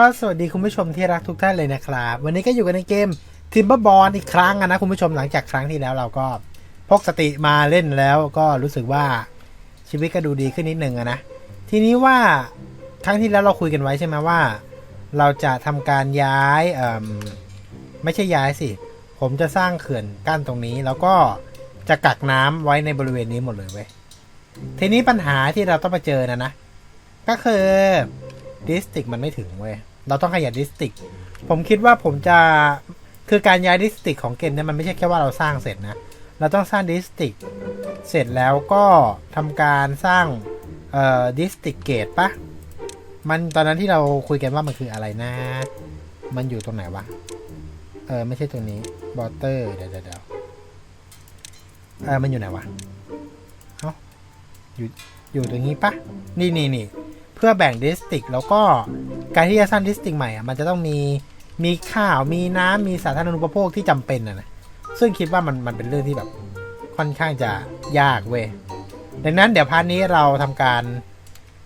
ก็สวัสดีคุณผู้ชมที่รักทุกท่านเลยนะครับ วันนี้ก็อยู่กันในเกม Timberball อีกครั้งนะคุณผู้ชมหลังจากครั้งที่แล้วเราก็พกสติมาเล่นแล้วก็รู้สึกว่าชีวิตก็ดูดีขึ้นนิดนึงนะทีนี้ว่าครั้งที่แล้วเราคุยกันไว้ใช่ไหมว่า เราจะทำการย้ายไม่ใช่ย้ายสิ ผมจะสร้างเขื่อนกั้นตรงนี้ แล้วก็จะกักน้ำไว้ในบริเวณนี้หมดเลยเว้ยทีนี้ปัญหาที่เราต้องมาเจอนะนะก็คือ ดิสติกมันไม่ถึงเว้ย เราต้องขยับดิสติก ผมคิดว่าผมจะ คือการย้ายดิสติกของเกมเนี่ยมันไม่ใช่แค่ว่าเราสร้างเสร็จนะ เราต้องสร้างดิสติก เสร็จแล้วก็ทำการสร้าง เอ่อ ดิสติกเกตปะมันตอนนั้นที่เราคุยกันว่ามันคืออะไรนะ มันอยู่ตรงไหนวะ เออ ไม่ใช่ตัวนี้บอเตอร์เดี๋ยวเดี๋ยวเดี๋ยวเออมันอยู่ไหนวะ เอ้า อยู่ อยู่ตรงนี้ปะ นี่นี่นี่ เพื่อแบ่งดิสติกแล้วก็การที่จะสร้างดิสติกใหม่อะมันจะต้องมีมีข้าวมีน้ำมีสาธารณูปโภคที่จำเป็นอะนะซึ่งคิดว่ามันมันเป็นเรื่องที่แบบค่อนข้างจะยากเว้ยดังนั้นเดี๋ยวพาร์ทนี้เราทำการ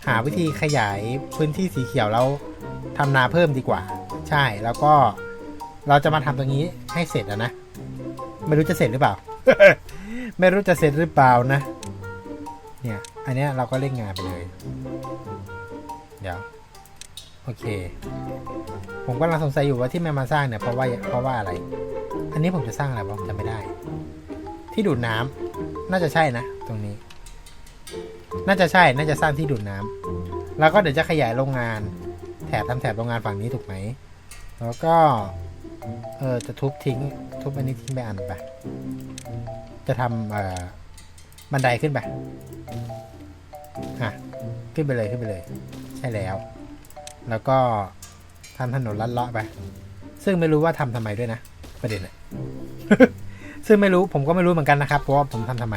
หาวิธีขยายพื้นที่สีเขียวแล้วทำนาเพิ่มดีกว่า ใช่แล้วก็เราจะมาทำตรงนี้ให้เสร็จอะนะ ไม่รู้จะเสร็จหรือเปล่า ไม่รู้จะเสร็จหรือเปล่านะ เนี่ย อันนี้เราก็เล่นงานไปเลย เดี๋ยว โอเค ผมกำลังสงสัยอยู่ว่าที่แม่มาสร้างเนี่ยเพราะว่าเพราะว่าอะไร อันนี้ผมจะสร้างอะไรบ้างจำไม่ได้ ที่ดูดน้ำน่าจะใช่นะ ตรงนี้ น่าจะใช่ น่าจะสร้างที่ดูดน้ำแล้วก็เดี๋ยวจะขยายโรงงาน แถบทำแถบโรงงานฝั่งนี้ถูกไหม แล้วก็ เออจะทุบทิ้ง ทุบอันนี้ทิ้งไปอันไป จะทำเอ่อบันไดขึ้นไปอะขึ้นไปเลยขึ้นไปเลย ใช่แล้ว แล้วก็ทำถนนลัดเลาะไป ซึ่งไม่รู้ว่าทำทำไมด้วยนะประเด็นอะซึ่งไม่รู้ผมก็ไม่รู้เหมือนกันนะครับเพราะว่าผมทำทำไม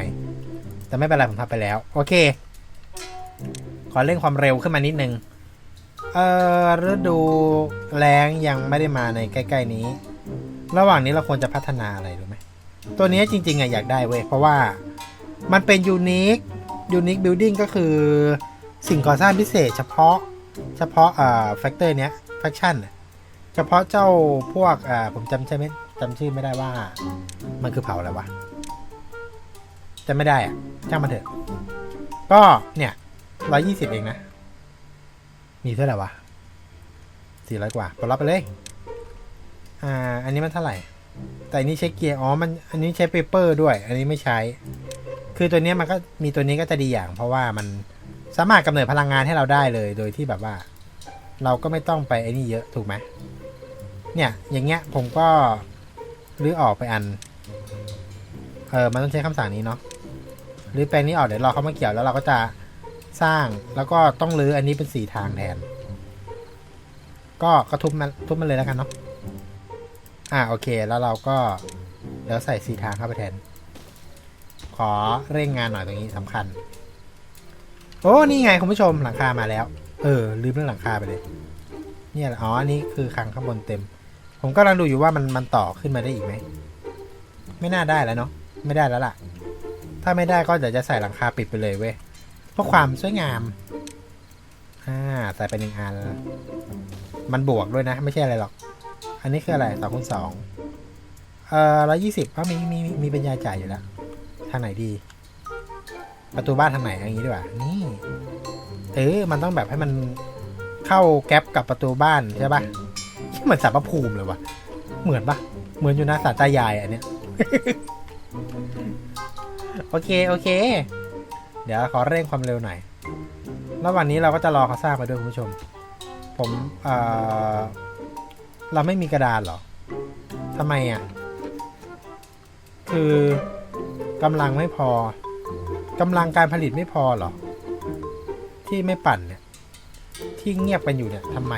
แต่ไม่เป็นไรผมทำไปแล้ว โอเค ขอเร่งความเร็วขึ้นมานิดนึงเออฤดูแล้งยังไม่ได้มาในใกล้ ๆ นี้ ระหว่างนี้เราควรจะพัฒนาอะไรรู้ไหมตัวนี้จริงๆอะอยากได้เว้ยเพราะว่ามันเป็นยูนิคยูนิคบิลดิ้งก็คือ สิ่งก่อสร้างพิเศษ เฉพาะเฉพาะอ่าแฟกเตอร์เนี้ยแฟคชั่นเฉพาะเจ้าพวกอ่าผมจำใช่ไหมจำชื่อไม่ได้ว่ามันคือเผาอะไรวะจำไม่ได้อะช่างมันเถอะก็เนี่ยร้อยยี่สิบเองนะ มีเท่าไหร่วะสี่ร้อยกว่าปลดล็อกไปเลย อ่า อันนี้มันเท่าไหร่ แต่อันนี้ใช้เกียร์ อ๋อ มัน อันนี้ใช้เปเปอร์ด้วย อันนี้ไม่ใช้ คือตัวนี้มันก็มีตัวนี้ก็จะดีอย่าง เพราะว่ามัน สามารถกำเนิดพลังงานให้เราได้เลยโดยที่แบบว่า เราก็ไม่ต้องไปไอ้นี่เยอะถูกไหมเนี่ย อย่างเงี้ยผมก็รื้อออกไปอัน เออมันต้องใช้คำสั่งนี้เนาะรื้อแปลงนี้ออกเดี๋ยวรอเขามาเกี่ยวแล้วเราก็จะสร้างแล้วก็ต้องรื้ออันนี้เป็นสี่ทางแทน ก็ก็ทุบมันทุบมันเลยแล้วกันเนาะอ่าโอเคแล้วเราก็เดี๋ยวใส่สี่ทางเข้าไปแทน ขอเร่งงานหน่อยตรงนี้สำคัญ โอ้นี่ไงคุณผู้ชมหลังคามาแล้ว เออลืมเรื่องหลังคาไปเลย เนี่ยอ๋ออันนี้คือคังข้างบนเต็ม ผมกำลังดูอยู่ว่ามันมันต่อขึ้นมาได้อีกไหมไม่น่าได้แล้วเนาะไม่ได้แล้วล่ะ ถ้าไม่ได้ก็เดี๋ยวจะใส่หลังคาปิดไปเลยเว้ยเพื่อความสวยงามอ่าใส่ไปหนึ่งอันมันบวกด้วยนะ ไม่ใช่อะไรหรอก อันนี้คืออะไรสองคูณสองเอ่อร้อยี่สิบก็มีมีมีปัญญาจ่ายอยู่แล้วทางไหนดี ประตูบ้านทางไหนอย่างนี้ดีกว่านี่เออมันต้องแบบให้มันเข้าแก๊ปกับประตูบ้านใช่ปะเหมือนสารพระภูมิเลยวะเหมือนปะเหมือนอยู่นะสารตายายอันเนี้ยโอเคโอเค เดี๋ยวขอเร่งความเร็วหน่อยระหว่างนี้เราก็จะรอเขาสร้างไปด้วยคุณผู้ชม ผมเอ่อเราไม่มีกระดานหรอทำไมอะคือกำลังไม่พอ กำลังการผลิตไม่พอเหรอ ที่ไม่ปั่นเนี่ย ที่เงียบกันอยู่เนี่ยทำไม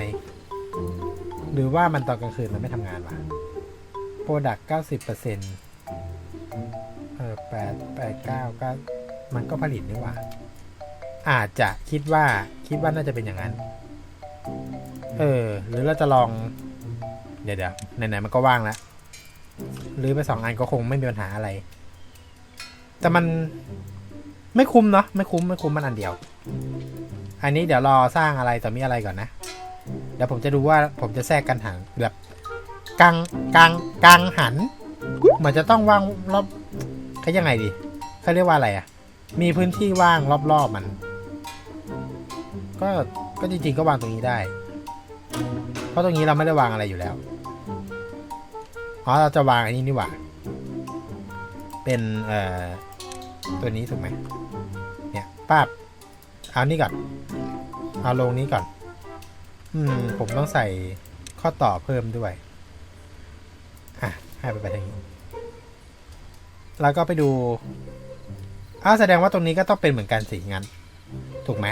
หรือว่ามันตอนกลางคืนมันไม่ทำงานวะโปรดักเก้าสิบเปอร์เซ็นต์เออแปดแปดเก้าก็มันก็ผลิตนี่ว่า อาจจะคิดว่าคิดว่าน่าจะเป็นอย่างนั้น เออ หรือเราจะลอง เดี๋ยวเดี๋ยวไหนๆมันก็ว่างแล้วหรือไปสองอันก็คงไม่มีปัญหาอะไร แต่มัน ไม่คุ้มเนาะไม่คุ้มไม่คุ้มมันอันเดียว อันนี้เดี๋ยวรอสร้างอะไรต่อมีอะไรก่อนนะ เดี๋ยวผมจะดูว่าผมจะแทรกกันหันแบบกลางกลางกลางหันเหมือนจะต้องวางรอบเขายังไงดีเขาเรียกว่าอะไรอะมีพื้นที่ว่างรอบๆมัน ก็ก็จริงๆก็วางตรงนี้ได้ เพราะตรงนี้เราไม่ได้วางอะไรอยู่แล้วอ๋อเราจะวางอันนี้นี่หว่า เป็นเอ่อตัวนี้ถูกไหม ป้าบเอานี่ก่อน เอาลงนี้ก่อน อืม ผมต้องใส่ข้อต่อเพิ่มด้วย อะ ให้ไปไปทางนี้ แล้วก็ไปดู อ้าวแสดงว่าตรงนี้ก็ต้องเป็นเหมือนกันสิงั้น ถูกไหม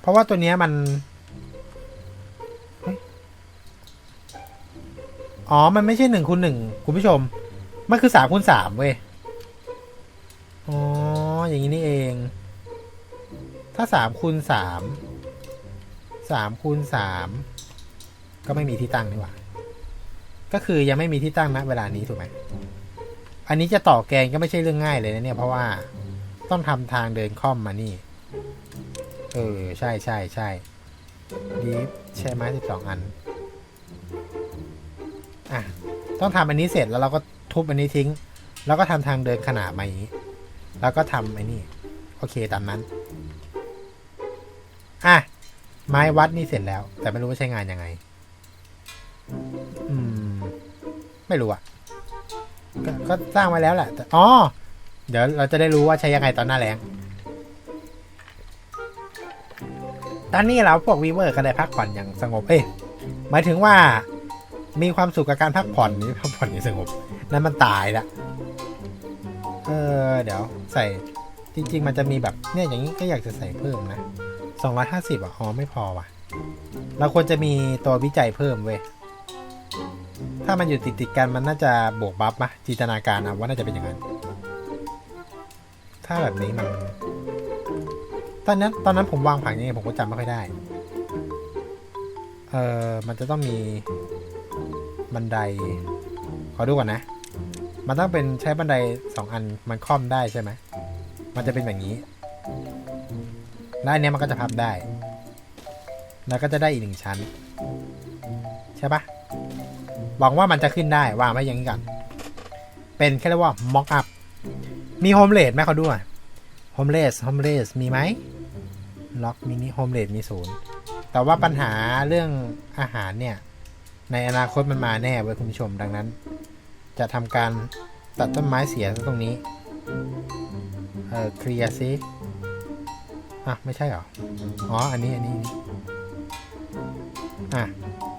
เพราะว่าตัวนี้มันอ๋อ มันไม่ใช่หนึ่งคูณหนึ่งคุณผู้ชม มันคือสามคูณสามเว้ย อ๋อ อย่างนี้นี่เอง ถ้าสามคูณสามสามคูณสามก็ไม่มีที่ตั้งนี่หว่า ก็คือยังไม่มีที่ตั้งนะเวลานี้ถูกไหม อันนี้จะต่อแกนก็ไม่ใช่เรื่องง่ายเลยนะเนี่ยเพราะว่าต้องทำทางเดินค่อมมานี่ เออ ใช่ใช่ใช่ดีฟใช่ไหมสิบสองอัน อะ ต้องทำอันนี้เสร็จแล้วเราก็ทุบอันนี้ทิ้ง แล้วก็ทำทางเดินขนาดมาอย่างนี้ แล้วก็ทำไอ้นี่ โอเคตามนั้น อะ ไม้วัดนี่เสร็จแล้ว แต่ไม่รู้ว่าใช้งานยังไง อืม ไม่รู้อะกก็สร้างไว้แล้วแหละแต่อ๋อ เดี๋ยวเราจะได้รู้ว่าใช้ยังไงตอนหน้าแรงตอนนี้เราพวกวีเวอร์ก็ได้พักผ่อนอย่างสงบ เอ้ยหมายถึงว่ามีความสุขกับการพักผ่อนนี่พักผ่อนอย่างสงบ นั่นมันตายละ เออ เดี๋ยว ใส่ จริง ๆ มันจะมีแบบเนี่ยอย่างนี้ก็อยากจะใส่เพิ่มนะ250อะอ๋อไม่พอว่ะ เราควรจะมีตัววิจัยเพิ่มเว้ย ถ้ามันอยู่ติดติดๆกันมันน่าจะบวกบัฟปะจินตนาการนะว่าน่าจะเป็นอย่างนั้น ถ้าแบบนี้มัน ตอนนั้นตอนนั้นผมวางผังยังไงผมก็จำไม่ค่อยได้ เออมันจะต้องมีบันได ขอดูก่อนนะ มันต้องเป็นใช้บันไดสองอันมันค่อมได้ใช่ไหม มันจะเป็นแบบนี้แล้วอันเนี้ยมันก็จะพับได้ แล้วก็จะได้อีกหนึ่งชั้น ใช่ปะหวังว่ามันจะขึ้นได้วางไว้อย่างนี้ก่อนเป็นแค่เรียกว่า mock up มีโฮมเลดไหมเขาด้วยโฮมเลสโฮมเลสมีไหมล็อกมินิโฮมเลดมีศูนย์แต่ว่าปัญหาเรื่องอาหารเนี่ย ในอนาคตมันมาแน่เว้ยคุณผู้ชมดังนั้น จะทำการตัดต้นไม้เสียซะตรงนี้ เออเคลียร์ซิอะ ไม่ใช่เหรอ อ๋อ อันนี้ อันนี้ อะ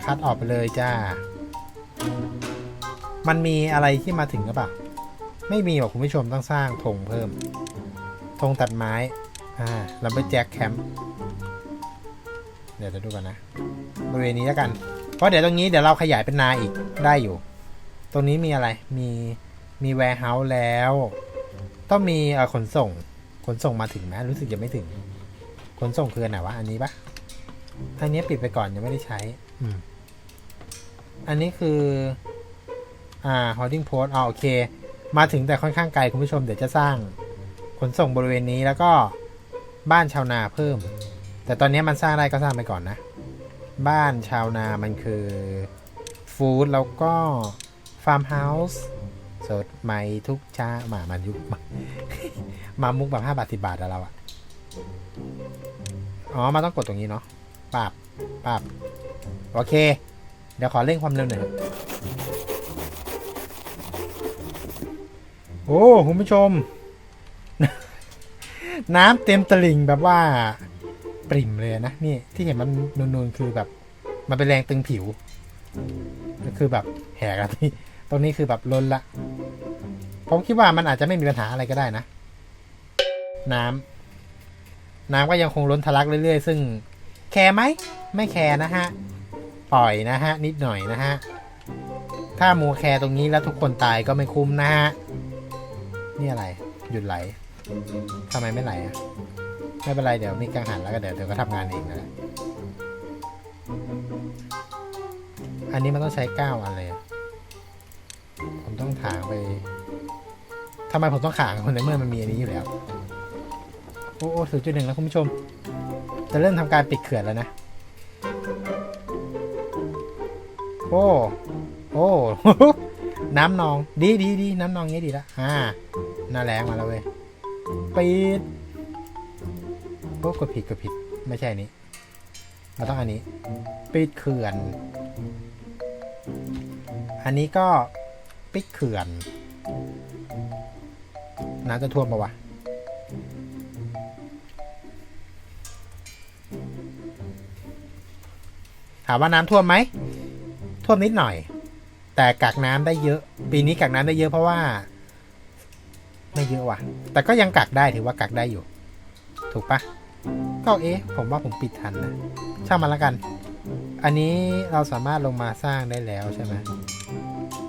คัดออกไปเลยจ้า มันมีอะไรที่มาถึงหรือเปล่า ไม่มีหรอกคุณผู้ชมต้องสร้างธงเพิ่มธงตัดไม้ อ่าเราไปแจ็คแคมป์เดี๋ยวจะดูกันนะ บริเวณนี้แล้วกัน เพราะเดี๋ยวตรงนี้เดี๋ยวเราขยายเป็นนาอีกได้อยู่ ตรงนี้มีอะไร มี มีแวร์เฮาส์แล้ว ต้องมีขนส่ง ขนส่งมาถึงไหมรู้สึกยังไม่ถึง ขนส่งคืออันไหนวะ อันนี้ปะอันนี้ปิดไปก่อนยังไม่ได้ใช้ อืม อันนี้คือ อ่า holding post อ๋อโอเค มาถึงแต่ค่อนข้างไกลคุณผู้ชมเดี๋ยวจะสร้าง ขนส่งบริเวณนี้แล้วก็บ้านชาวนาเพิ่ม แต่ตอนนี้มันสร้างได้ก็สร้างไปก่อนนะ บ้านชาวนามันคือฟู้ดแล้วก็ฟาร์มเฮาส์ สดใหม่ทุกช้ามามันยุคมามุกแบบห้าบาทสิบาทอะเราอะอ๋อมาต้องกดตรงนี้เนาะปาบปาบโอเค เดี๋ยวขอเร่งความเร็วหน่อยโอ้คุณผู้ชม น้ำเต็มตลิ่งแบบว่าปริ่มเลยนะนี่ที่เห็นมันนูนๆคือแบบ มันเป็นแรงตึงผิวก็คือแบบแหกอะที่ตรงนี้คือแบบล้นละ ผมคิดว่ามันอาจจะไม่มีปัญหาอะไรก็ได้นะ น้ำน้ำก็ยังคงล้นทะลักเรื่อยๆ ซึ่งแคร์ไหม ไม่แคร์นะฮะ ปล่อยนะฮะ นิดหน่อยนะฮะ ถ้ามัวแคร์ตรงนี้แล้วทุกคนตายก็ไม่คุ้มนะฮะ นี่อะไร หยุดไหลทำไมไม่ไหลอะ ไม่เป็นไรเดี๋ยวมีกังหันแล้วก็เดี๋ยวเดี๋ยวก็ทำงานเองนั่นแหละอันนี้มันต้องใช้ก้าวอันเลยอะผมต้องถางไป ทำไมผมต้องถางคนในเมื่อมันมีอันนี้อยู่แล้ว โอ้โหศูนย์จุดหนึ่งแล้วคุณผู้ชม จะเริ่มทำการปิดเขื่อนแล้วนะ โอ้โอ้ น้ำนอง ดีดีดีน้ำนองงี้ดีละอ่าหน้าแรงมาแล้วเว้ยปิดโอ้กดผิดกดผิด ไม่ใช่อันนี้เราต้องอันนี้ ปิดเขื่อน อันนี้ก็ปิดเขื่อน น้ำจะท่วมปะวะถามว่าน้ำท่วมไหมท่วมนิดหน่อย แต่กักน้ำได้เยอะ ปีนี้กักน้ำได้เยอะเพราะว่า ไม่เยอะว่ะ แต่ก็ยังกักได้ถือว่ากักได้อยู่ ถูกปะก็เอ๊ะ ผมว่าผมปิดทันนะ ช่างมันละกัน อันนี้เราสามารถลงมาสร้างได้แล้วใช่ไหม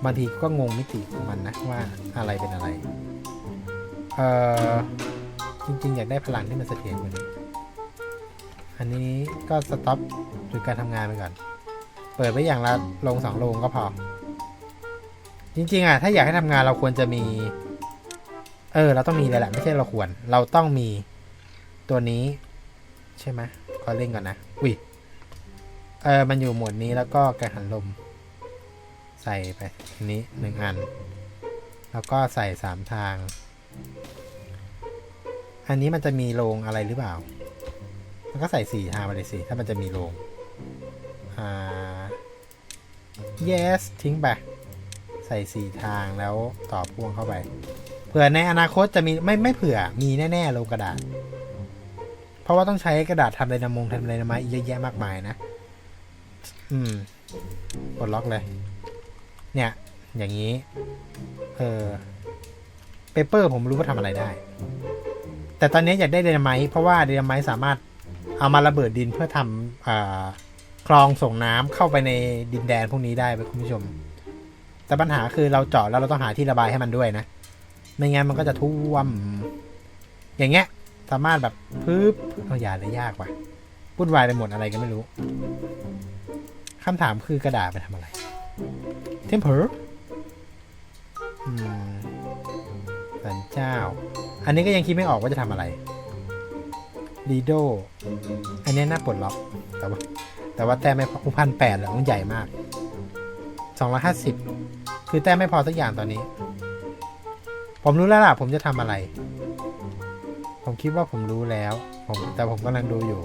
บางทีก็งงมิติของมันนะว่าอะไรเป็นอะไร เออจริงๆ อยากได้พลังที่มันเสถียรกว่านี้ อันนี้ก็สต็อปหรือการทำงานไปก่อน เปิดไว้อย่างละลงสองลงก็พอ จริงๆอะถ้าอยากให้ทำงานเราควรจะมี เออ เราต้องมีเลยแหละ ไม่ใช่เราควร เราต้องมีตัวนี้ ใช่ไหมขอเล่นก่อนนะวิเออ มันอยู่หมวดนี้แล้วก็กังหันลม ใส่ไปอันนี้หนึ่งอัน แล้วก็ใส่สามทาง อันนี้มันจะมีโรงอะไรหรือเปล่า มันก็ใส่สี่ทางไปเลยสิ ถ้ามันจะมีโรงอ่า yes ทิ้งไป ใส่สี่ทางแล้วต่อพ่วงเข้าไป เผื่อในอนาคตจะมีไม่ไม่เผื่อ มีแน่ๆโรงกระดาษ เพราะว่าต้องใช้กระดาษทำไดนามงทำไดนาไมต์เยอะแยะมากมายนะ อืมกดล็อกเลย เนี่ย อย่างนี้ เออเปเปอร์ผมรู้ว่าทำอะไรได้ แต่ตอนนี้อยากได้ไดนาไมต์เพราะว่าไดนาไมต์สามารถเอามาระเบิดดินเพื่อทำอคลองส่งน้ำเข้าไปในดินแดนพวกนี้ได้ไปคุณผู้ชม แต่ปัญหาคือเราเจาะแล้วเราต้องหาที่ระบายให้มันด้วยนะ ไม่งั้นมันก็จะท่วม อย่างเงี้ย สามารถแบบพึบเอาอย่าเลยยากว่ะวุ่นวายไปหมดอะไรก็ไม่รู้คำถามคือกระดาษไปทำอะไร temper อืมสันเจ้า อันนี้ก็ยังคิดไม่ออกว่าจะทำอะไรดีโดอันนี้น่าปลดล็อก แต่ว่า แต่ว่าแต้มไม่พอพันแปดแล้วมันใหญ่มากสองร้อยห้าสิบคือแต้มไม่พอสักอย่างตอนนี้ ผมรู้แล้วล่ะ ผมจะทำอะไร ผมคิดว่าผมรู้แล้ว ผมแต่ผมกำลังดูอยู่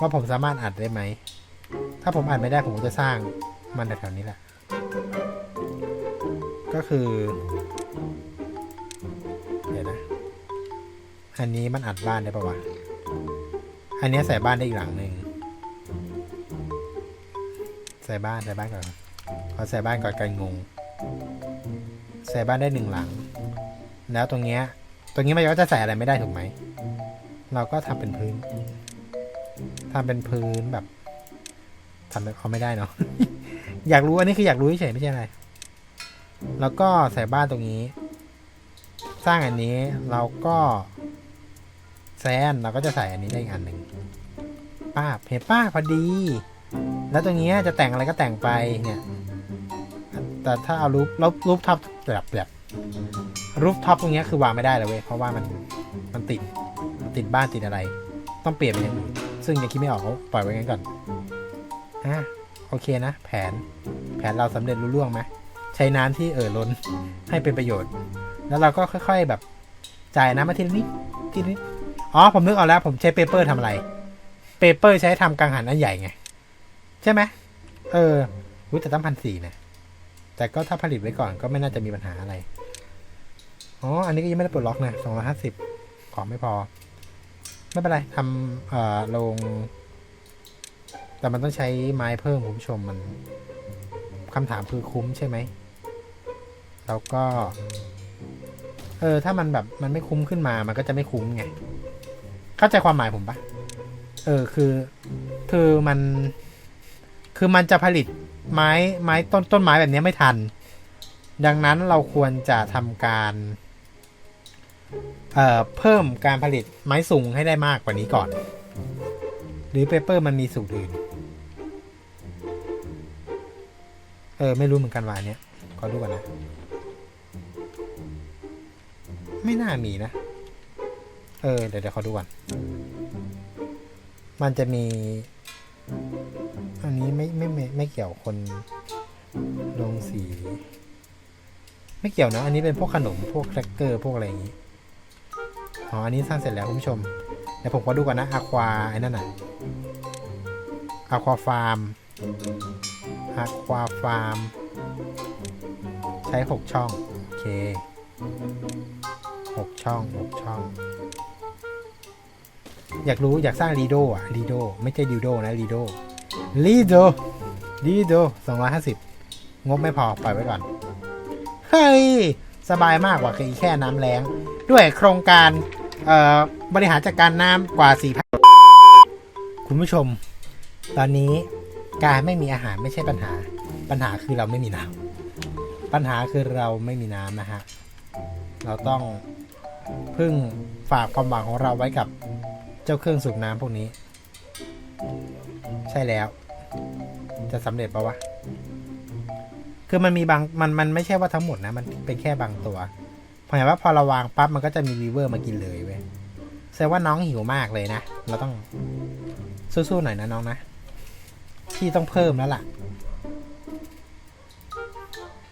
ว่าผมสามารถอัดได้ไหม ถ้าผมอัดไม่ได้ผมก็จะสร้างมันแถวๆนี้แหละ ก็คือ อันนี้มันอัดบ้านได้ปะวะ อันนี้ใส่บ้านได้อีกหลังหนึ่ง ใส่บ้านใส่บ้านก่อนขอใส่บ้านก่อนกันงง ใส่บ้านได้หนึ่งหลัง แล้วตรงเนี้ย ตรงนี้มันก็จะใส่อะไรไม่ได้ถูกไหม เราก็ทำเป็นพื้นทำเป็นพื้นแบบทำเป็นเขาไม่ได้เนาะ อยากรู้อันนี้คืออยากรู้เฉยไม่ใช่อะไร แล้วก็ใส่บ้านตรงนี้ สร้างอันนี้เราก็ แซนเราก็จะใส่อันนี้ได้อีกอันหนึ่งป้าเห็นป้าพอดี แล้วตรงนี้จะแต่งอะไรก็แต่งไปเนี่ยแต่ถ้าเอารูปรูปรูปท็อปแบบแบบรูปท็อปตรงนี้คือวางไม่ได้เลยเว้ยเพราะว่ามันมันติดติดบ้านติดอะไร ต้องเปลี่ยนเป็นอย่างอื่นซึ่งยังคิดไม่ออกปล่อยไว้งั้นก่อนอะโอเคนะ แผนแผนเราสำเร็จรุ่ล่วงไหมใช้น้ำที่เอ่อล้นให้เป็นประโยชน์ แล้วเราก็ค่อย ๆแบบจ่ายน้ำมาทีละนิดทีละนิด อ๋อ ผมนึกออกแล้ว ผมใช้เปเปอร์ทำอะไรเปเปอร์ใช้ทำกังหันอันใหญ่ไง ใช่ไหมเออรู้แต่ตั้งพันสี่นะ แต่ก็ถ้าผลิตไว้ก่อนก็ไม่น่าจะมีปัญหาอะไร อ๋อ อันนี้ก็ยังไม่ได้ปลดล็อกนะสองร้อยห้าสิบของไม่พอ ไม่เป็นไรทำเอ่อลง แต่มันต้องใช้ไม้เพิ่มคุณผู้ชมมันคำถามคือคุ้มใช่ไหม แล้วก็ เออ ถ้ามันแบบมันไม่คุ้มขึ้นมา มันก็จะไม่คุ้มไง เข้าใจความหมายผมปะเออคือคือมัน คือมันจะผลิตไม้ไม้ต้นต้นไม้แบบนี้ไม่ทัน ดังนั้นเราควรจะทำการเอ่อเพิ่มการผลิตไม้สูงให้ได้มากกว่านี้ก่อน หรือเปเปอร์มันมีสูตรอื่น เออ ไม่รู้เหมือนกันว่าเนี้ยขอดูก่อนนะ ไม่น่ามีนะ เออ เดี๋ยวเดี๋ยวขอดูก่อน มันจะมี อันนี้ไม่ไม่ไม่ไม่เกี่ยวคนลงสี ไม่เกี่ยวนะ อันนี้เป็นพวกขนมพวกแครกเกอร์พวกอะไรอย่างนี้ อ๋อ อันนี้สร้างเสร็จแล้วคุณผู้ชม เดี๋ยวผมก็ดูก่อนนะอะควาไอ้นั่นน่ะอะควาฟาร์มอะควาฟาร์ม ใช้หกช่อง โอเคหกช่องหกช่อง อยากรู้อยากสร้างรีโดอะรีโดไม่ใช่ดิวโดนะรีโดรีโดรีโดสองร้อยห้าสิบงบไม่พอ ปล่อยไว้ก่อน เฮ้ย สบายมากกว่าแค่น้ำแรงด้วยโครงการบริหารจัดการน้ำกว่าสี่พันคุณผู้ชม ตอนนี้การไม่มีอาหารไม่ใช่ปัญหา ปัญหาคือเราไม่มีน้ำปัญหาคือเราไม่มีน้ำนะฮะ เราต้องพึ่งฝากความหวังของเราไว้กับ จ้าเครื่องสูบน้ำพวกนี้ ใช่แล้ว จะสำเร็จปะวะ คือมันมีบางมันมันไม่ใช่ว่าทั้งหมดนะ มันเป็นแค่บางตัวผมเห็นว่าพอเราวางปั๊บมันก็จะมีวีเวอร์มากินเลยเว้ยแสดงว่าน้องหิวมากเลยนะ เราต้องสู้ๆหน่อยนะน้องนะ พี่ต้องเพิ่มแล้วล่ะ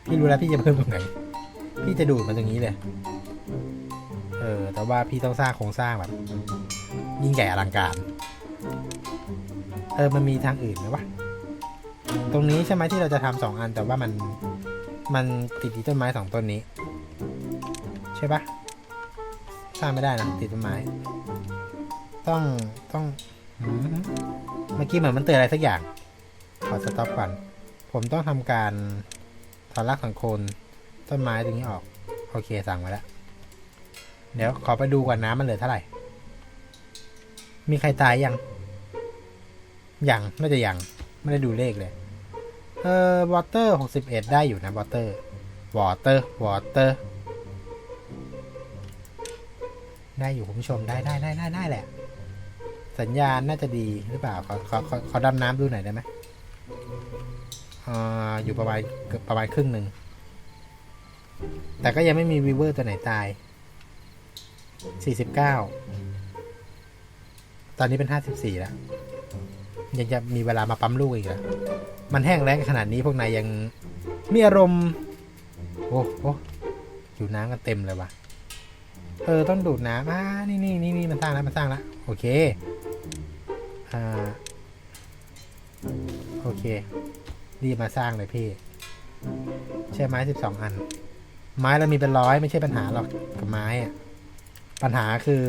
พี่รู้แล้วพี่จะเพิ่มตรงไหน พี่จะดูดมันตรงนี้เลย เออ แต่ว่าพี่ต้องสร้างโครงสร้างแบบ ยิ่งใหญ่อลังการ เออ มันมีทางอื่นไหมวะ ตรงนี้ใช่ไหมที่เราจะทำสองอันแต่ว่ามัน มันติดที่ต้นไม้สองต้นนี้ ใช่ปะสร้างไม่ได้นะติดต้นไม้ ต้องต้องเมื่อกี้เหมือนมันเตือนอะไรสักอย่าง ขอสต็อปก่อน ผมต้องทำการถอนรากถอนโคนต้นไม้ตรงนี้ออก โอเคสั่งไว้แล้ว เดี๋ยวขอไปดูก่อนน้ำมันเหลือเท่าไหร่ มีใครตายยัง ยัง น่าจะยัง ไม่ได้ดูเลขเลย เออวอเตอร์หกสิบเอ็ดได้อยู่นะวอเตอร์วอเตอร์วอเตอร์ได้อยู่คุณผู้ชมได้ได้ได้ได้ได้แหละ สัญญาณน่าจะดีหรือเปล่าขอขอขอขอดำน้ำดูหน่อยได้ไหมอ่าอยู่ประมาณเกือบประมาณครึ่งหนึ่ง แต่ก็ยังไม่มีวีเวอร์ตัวไหนตาย 49 ตอนนี้เป็น54แล้ว ยังจะมีเวลามาปั๊มลูกอีกเหรอมันแห้งแล้งขนาดนี้พวกนายยังมีอารมณ์ โอ้โหอยู่น้ำกันเต็มเลยว่ะ เออต้องดูดน้ำอ่านี่นี่นี่นี่มันสร้างแล้วมันสร้างแล้วโอเค อ่า โอเค รีบมาสร้างเลยพี่ ใช่ไม้สิบสองอัน ไม้เรามีเป็นร้อยไม่ใช่ปัญหาหรอกกับไม้อะปัญหาคือ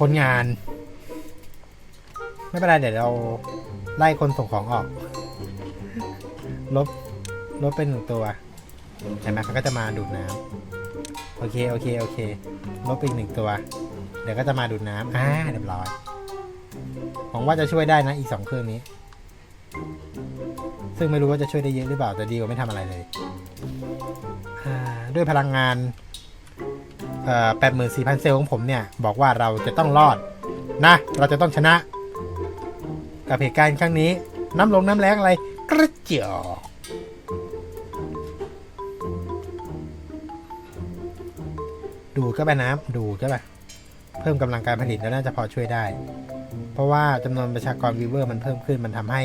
คนงาน ไม่เป็นไรเดี๋ยวเราไล่คนส่งของออก ลบ ลบเป็นหนึ่งตัวเห็นไหมเขาก็จะมาดูดน้ำโอเค โอเค โอเค ลบไปอีกหนึ่งตัว เดี๋ยวก็จะมาดูดน้ำอ่าเรียบร้อยหวังว่าจะช่วยได้นะอีกสองเครื่องนี้ ซึ่งไม่รู้ว่าจะช่วยได้เยอะหรือเปล่าแต่ดีกว่าไม่ทำอะไรเลยด้วยพลังงานแปดหมื่นสี่พันเซลล์ของผมเนี่ย บอกว่าเราจะต้องรอดนะ เราจะต้องชนะ กับเหตุการณ์ครั้งนี้ น้ำลงน้ำแรงอะไรกระเจียวดูดเข้าไปน้ำดูดเข้าไปเพิ่มกำลังการผลิตแล้วน่าจะพอช่วยได้ เพราะว่าจำนวนประชากรวิเวอร์มันเพิ่มขึ้นมันทำให้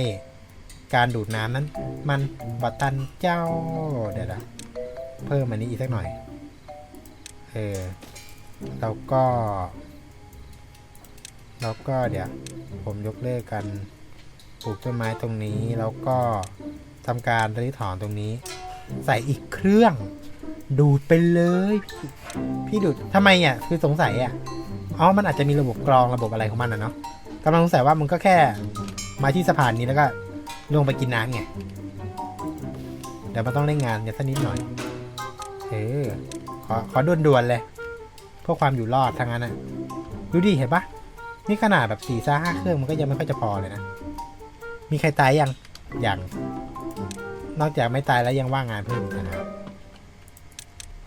การดูดน้ำนั้น มันบัตันเจ้าเดี๋ยวนะเพิ่มอันนี้อีกสักหน่อยเออแล้วก็ แล้วก็เดี๋ยวผมยกเลิกกันปลูกต้นไม้ตรงนี้แล้วก็ทำการรื้อถอนตรงนี้ ใส่อีกเครื่อง ดูดไปเลย พี่พี่ดูดทำไมอะคือสงสัยอะอ๋อมันอาจจะมีระบบกรองระบบอะไรของมันนะเนาะกำลังสงสัยว่ามันก็แค่มาที่สะพานนี้แล้วก็ลงไปกินน้ำไงเดี๋ยวมันต้องเล่นงานกันสักนิดหน่อยเออขอขอด่วนๆเลยเพื่อความอยู่รอดทางนั้นอะดูดิเห็นปะ นี่ขนาดแบบสี่ซ่าห้าเครื่องมันก็ยังไม่ค่อยจะพอเลยนะ มีใครตายยังยังนอกจากไม่ตายแล้วยังว่างงานเพิ่มอีกนะครับ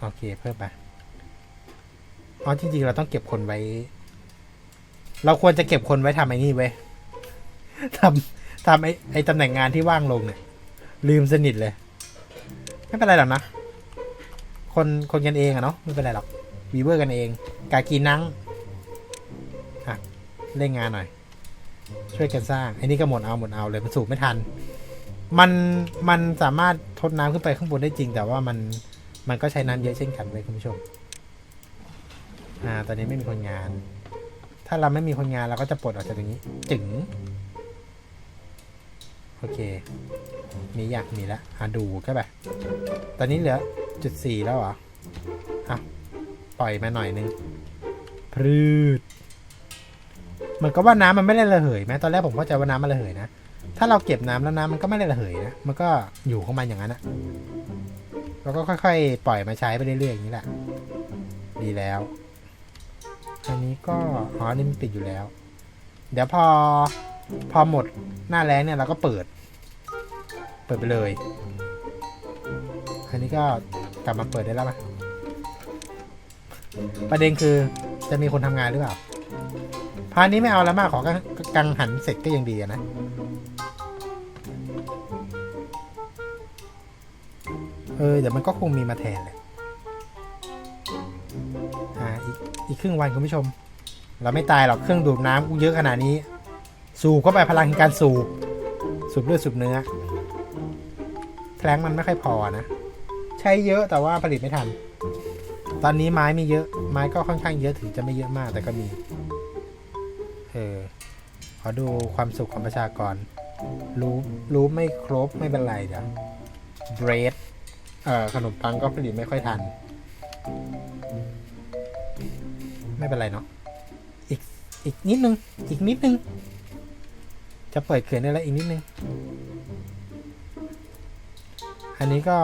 โอเคเพิ่มไปอ๋อจริงๆเราต้องเก็บคนไว้ เราควรจะเก็บคนไว้ทำไอ้นี่ไว้ยทำทำไอ้ไอ้ตำแหน่งงานที่ว่างลงเนี่ย ลืมสนิทเลย ไม่เป็นไรหรอกนะ คนคนกันเองอะเนาะไม่เป็นไรหรอกวีเวอร์กันเอง กากีนังอะ เล่นงานหน่อย ช่วยกันสร้างไอ้นี่ก็หมดเอาหมดเอาเลยมันสูบไม่ทัน มันมันสามารถทดน้ำขึ้นไปข้างบนได้จริง แต่ว่ามันมันก็ใช้น้ำเยอะเช่นกันเลยคุณผู้ชมอ่าตอนนี้ไม่มีคนงาน ถ้าเราไม่มีคนงานเราก็จะปลดออกจากตรงนี้ จึงโอเค มีอยากมีแล้วอะดูก็ไปตอนนี้เหลือจุดสี่แล้วเหรออะปล่อยมาหน่อยนึง พืด เหมือนกับว่าน้ำมันไม่ได้ระเหยไหมตอนแรกผมเข้าใจว่าน้ำมันระเหยนะถ้าเราเก็บน้ำแล้วน้ำมันก็ไม่ได้ระเหยนะมันก็อยู่ของมันอย่างนั้นนะเราก็ค่อย ๆ ปล่อยมาใช้ไปเรื่อยๆอย่างนี้แหละดีแล้ว อันนี้ก็อ๋อนี่มันปิดอยู่แล้ว เดี๋ยวพอพอหมดหน้าแรงเนี่ยเราก็เปิด เปิดไปเลย อันนี้ก็กลับมาเปิดได้แล้วไหมประเด็นคือจะมีคนทำงานหรือเปล่า พาร์ทนี้ไม่เอาแล้วมากขอกังหันเสร็จก็ยังดีนะเออเดี๋ยวมันก็คงมีมาแทนแหละอ่าอีกอีกครึ่งวันคุณผู้ชม เราไม่ตายหรอกเครื่องดูดน้ำกูเยอะขนาดนี้ สูบเข้าไปพลังการสูบ สูบเลือดสูบเนื้อแพลงมันไม่ค่อยพอนะ ใช้เยอะแต่ว่าผลิตไม่ทัน ตอนนี้ไม้ไมีเยอะ ไม้ก็ค่อนข้างเยอะถึงจะไม่เยอะมากแต่ก็มี เออ ขอดูความสุขของประชากร รู้รู้ไม่ครบไม่เป็นไรเดี๋ยว bread เอ่อขนมปังก็ผลิตไม่ค่อยทัน ไม่เป็นไรเนาะอีกอีกนิดนึง อีกนิดนึง จะเปิดเขื่อนได้แล้วอีกนิดนึง อันนี้ก็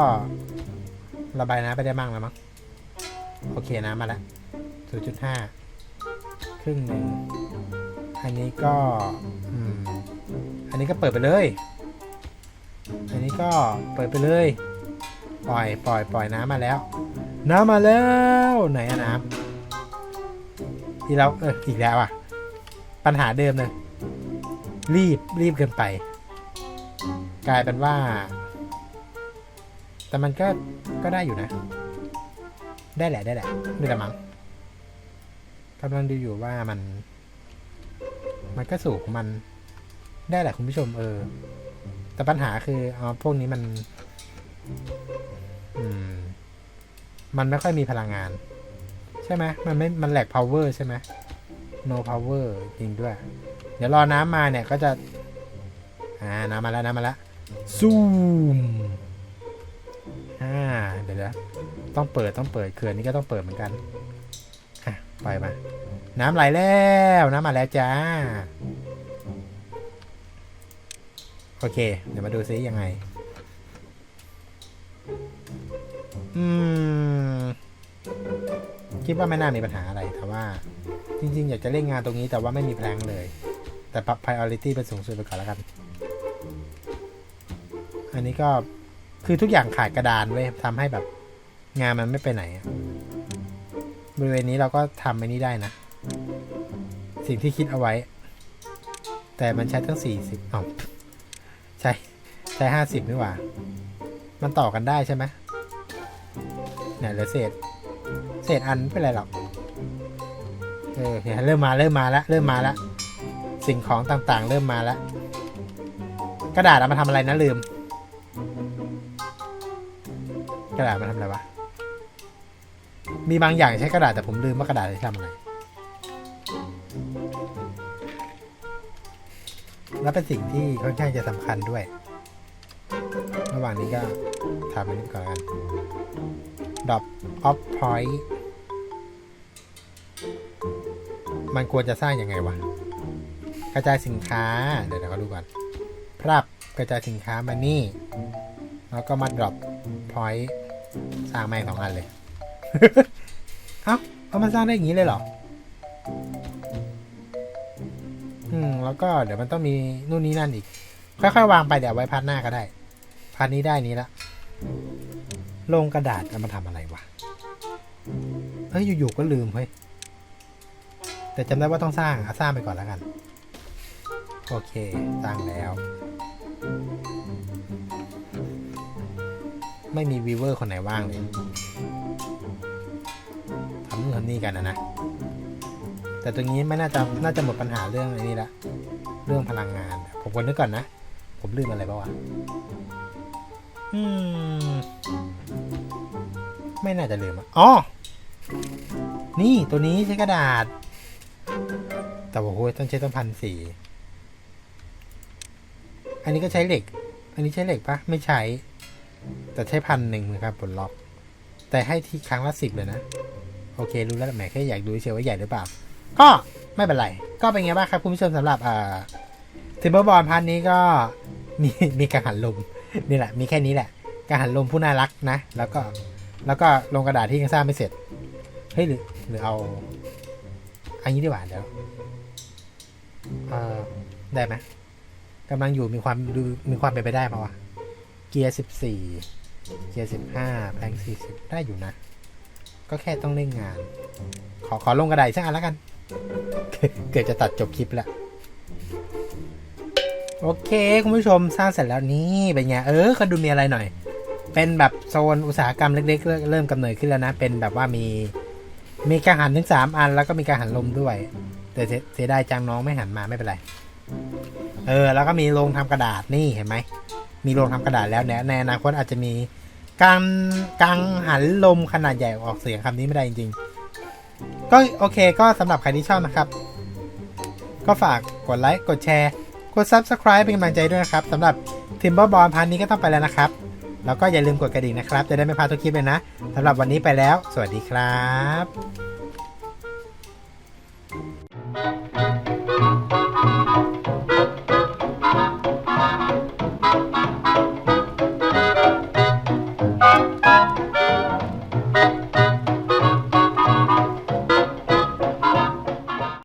ระบายน้ำไปได้บ้างแล้วมั้งโอเคน้ำมาแล้ว0.5 ครึ่งหนึ่ง อันนี้ก็อันนี้ก็เปิดไปเลย อันนี้ก็เปิดไปเลย ปล่อยปล่อยปล่อยน้ำมาแล้ว น้ำมาแล้วไหนอะน้ำที่เราเอออีกแล้วอะ ปัญหาเดิมเลยรีบรีบเกินไป กลายเป็นว่า แต่มันก็ก็ได้อยู่นะ ได้แหละได้แหละไม่ละมั้งกำลังดูอยู่ว่ามัน มันก็สูงของมันได้แหละคุณผู้ชมเออ แต่ปัญหาคืออ๋อพวกนี้มัน อืม มันไม่ค่อยมีพลังงาน ใช่ไหมมันไม่มันแหลก power ใช่ไหม no power จริงด้วย เดี๋ยวรอน้ำมาเนี่ยก็จะ อ่า น้ำมาแล้ว น้ำมาแล้ว ซูมอ่า เดี๋ยวนะต้องเปิดต้องเปิดเขื่อนนี้ก็ต้องเปิดเหมือนกัน อะ ไปมา น้ำไหลแล้วน้ำมาแล้วจ้า โอเค เดี๋ยวมาดูซิยังไง อืม คิดว่าไม่น่ามีปัญหาอะไรแต่ว่า จริง ๆ อยากจะเล่นงานตรงนี้แต่ว่าไม่มีแพลงเลย แต่ปรับ priority เป็นสูงสุดไปก่อนแล้วกัน อันนี้ก็คือทุกอย่างขาดกระดานเว้ยทำให้แบบงานมันไม่ไปไหนบริเวณนี้เราก็ทำไปนี้ได้นะ สิ่งที่คิดเอาไว้ แต่มันใช้ทั้งสี่สิบอ๋อใช่ใช้ห้าสิบนี่หว่า มันต่อกันได้ใช่ไหมเนี่ยเหลือเศษ เศษอันไม่เป็นไรหรอกเออเนี่ยเริ่มมาเริ่มมาแล้วเริ่มมาแล้วสิ่งของต่างๆ เริ่มมาแล้ว กระดาษเอามาทำอะไรนะลืม กระดาษมาทำอะไรวะมีบางอย่างใช้กระดาษแต่ผมลืมว่ากระดาษใช้ทำอะไร และเป็นสิ่งที่ค่อนข้างจะสำคัญด้วย ระหว่างนี้ก็ทำอันนี้ก่อนกัน drop off point มันควรจะสร้างยังไงวะ กระจายสินค้า เดี๋ยวเราก็ดูก่อน พรับกระจายสินค้ามานี่ แล้วก็มา drop point สร้างแม่งสองอันเลย เอ้าเอามาสร้างได้อย่างนี้เลยเหรอ อืม แล้วก็เดี๋ยวมันต้องมีนู่นนี่นั่นอีก ค่อยๆ วางไปเดี๋ยวไว้พัดหน้าก็ได้พัดนี้ได้นี้ละลงกระดาษเอามาทำอะไรวะ เฮ้ย อยู่ๆ ก็ลืมเฮ้ย แต่จำได้ว่าต้องสร้างอะสร้างไปก่อนแล้วกัน โอเค สร้างแล้ว ไม่มีวีเวอร์คนไหนว่างเลยทำนู่นทำนี่กันนะนะ แต่ตรงนี้ไม่น่าจะน่าจะหมดปัญหาเรื่องไอ้นี้ละเรื่องพลังงาน ผมวรนึกก่อนนะ ผมลืมอะไรบ้างวะอืมไม่น่าจะลืมอะอ๋อ นี่ตัวนี้ใช้กระดาษ แต่ว่าโอ้ยต้องใช้ต้งพันสี่อันนี้ก็ใช้เหล็ก อันนี้ใช้เหล็กปะไม่ใช้ แต่ใช้พันหนึ่งนะครับบนล็อก แต่ให้ที่ครั้งละสิบเลยนะ โอเค รู้แล้วแหมแค่อยากดูเฉยว่าใหญ่หรือเปล่า ก็ไม่เป็นไร ก็เป็นไงบ้างครับคุณผู้ชมสำหรับอ่าทิมเบอร์บอลพันนี้ก็มีมีกังหันลมนี่แหละ มีแค่นี้แหละกังหันลมผู้น่ารักนะ แล้วก็แล้วก็ลงกระดาษที่ยังสร้างไม่เสร็จเฮ้ยหรือหรือเอาอันนี้ดีกว่าเดี๋ยวเออได้ไหมกำลังอยู่มีความดูมีความเป็นไปได้ปะวะเกียร์สิบสี่เกียร์สิบห้าแพงสี่สิบได้อยู่นะ ก็แค่ต้องเล่นงาน ขอขอลงกระดาษอีกสักอันแล้วกัน เกิดจะตัดจบคลิปละโอเคคุณผู้ชมสร้างเสร็จแล้วนี่เป็นไงเออเขาดูมีอะไรหน่อย เป็นแบบโซนอุตสาหกรรมเล็กๆเริ่มเริ่มกำเนิดขึ้นแล้วนะ เป็นแบบว่ามีมีกังหันถึงสามอันแล้วก็มีกังหันลมด้วย แต่เสียดายจังน้องไม่หันมาไม่เป็นไร เออ แล้วก็มีโรงทำกระดาษนี่เห็นไหมมีโรงทำกระดาษแล้วเนี่ยในอนาคตอาจจะมีการกังหันลมขนาดใหญ่ออกเสียงคำนี้ไม่ได้จริงๆ ก็โอเคก็สำหรับใครที่ชอบนะครับ ก็ฝากกดไลค์กดแชร์ กด Subscribe เป็นกำลังใจด้วยนะครับสำหรับ Timber b o l พันนี้ก็ต้องไปแล้วนะครับ แล้วก็อย่าลืมกดกระดิ่งนะครับ จะได้ไม่พลาดทุกคลิปเลยนะสำหรับวันนี้ไปแล้ว สวัสดีครับ